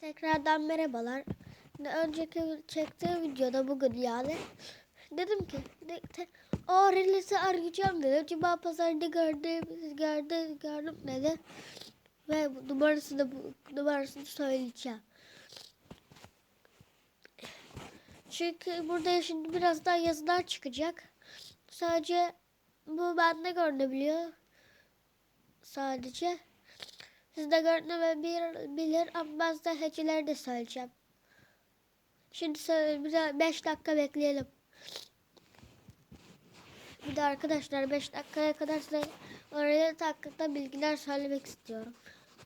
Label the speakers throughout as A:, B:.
A: Tekrardan merhabalar. Önceki çektiğim videoda bugün yani dedim ki de, te, o Reels'i arayacağım dedim. Cuma pazarında gördüm, gördüm, gördüm dedi. Ve numarasını, numarasını söyleyeceğim. Çünkü burada şimdi birazdan yazılar çıkacak. Sadece bu bende görünebiliyor. Sadece. Siz de görünebilir bilir ama size heceleri de söyleyeceğim. Şimdi de 5 dakika bekleyelim. Bir de arkadaşlar 5 dakikaya kadar size oraya hakkında bilgiler söylemek istiyorum.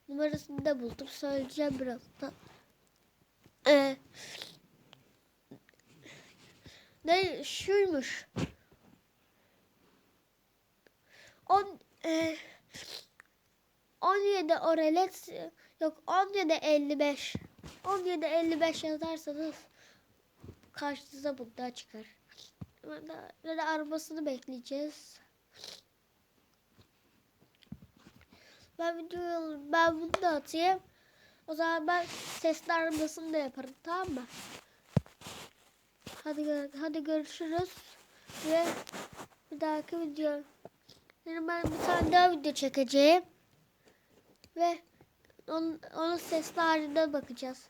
A: Numarasını da buldum. Söyleyeceğim birazdan. Ee, ne şuymuş. 10 e, 17 orelet yok 17 55 17 55 yazarsanız karşınıza bundan çıkar. Böyle arabasını bekleyeceğiz. Ben video ben bunu da atayım. O zaman ben sesli arabasını da yaparım tamam mı? Hadi hadi görüşürüz ve bir dahaki video. Yani ben bir tane daha video çekeceğim ve onun, onun sesli bakacağız.